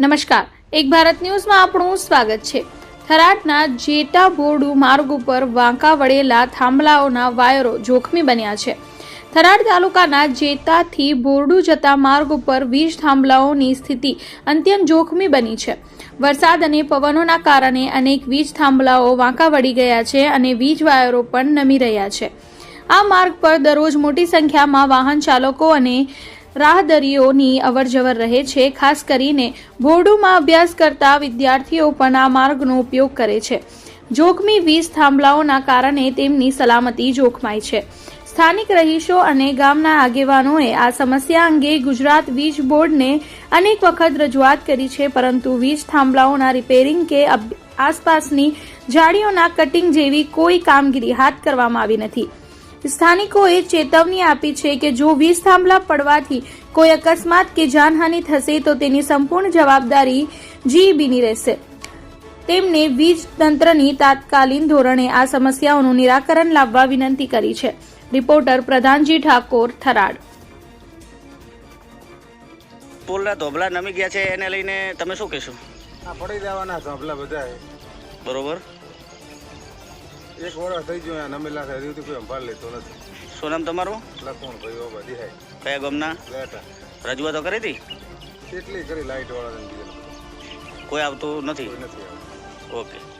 નમસ્કાર. એક ભારત ન્યૂઝમાં આપણું સ્વાગત છે. થરાદના જેટા બોરડુ માર્ગ ઉપર વાંકા વળેલા થાંભલાઓના વાયરો જોખમી બન્યા છે. થરાદ તાલુકાના જેતાથી બોરડુ જતા માર્ગ ઉપર વીજ થાંભલાઓની સ્થિતિ અત્યંત જોખમી બની છે. વરસાદ અને પવનોના કારણે અનેક વીજ થાંભલાઓ વાંકા વળી ગયા છે અને વીજ વાયરો પણ નમી રહ્યા છે. આ માર્ગ પર દરરોજ મોટી સંખ્યામાં વાહન ચાલકો અને રાહદરીઓની અવરજવર રહે છે, ખાસ કરીને બોર્ડોમાં અભ્યાસ કરતા વિદ્યાર્થીઓ પણ આ માર્ગનો ઉપયોગ કરે છે. જોખમી વીજ થાંભલાઓના કારણે તેમની સલામતી જોખમાય છે. સ્થાનિક રહીશો અને ગામના આગેવાનોએ આ સમસ્યા અંગે ગુજરાત વીજ બોર્ડને અનેક વખત રજૂઆત કરી છે, પરંતુ વીજ થાંભલાઓના રિપેરિંગ કે આસપાસની જાળીઓના કટિંગ જેવી કોઈ કામગીરી હાથ કરવામાં આવી નથી. સ્થાનિકોએ ચેતવણી આપી છે કે જો વીજ થાંભલા પડવાથી કોઈ અકસ્માત કે જાનહાનિ થશે તો તેની સંપૂર્ણ જવાબદારી જીઈબીની રહેશે. તેમને વીજ તંત્રની તાત્કાલિક ધોરણે આ સમસ્યાઓનું નિરાકરણ લાવવા વિનંતી કરી છે. રિપોર્ટર પ્રધાનજી ઠાકોર થરાડ પુલના ધોબલા નમી ગયા છે એને લઈને તમે શું કહેશો? પડી જવાના ધોબલા બધા બરોબર. એક વર્ષ થઈ ગયું આ નમેલા થઈ રહ્યું કોઈ સંભાળ લેતો નથી. શું નામ તમારું? લખણ ભાઈ બાબા હાય. કયા ગામના? લેટા રજૂઆતો કરી હતી? કેટલી કરી લાઈટ વાળા કોઈ આવતું નથી? ઓકે.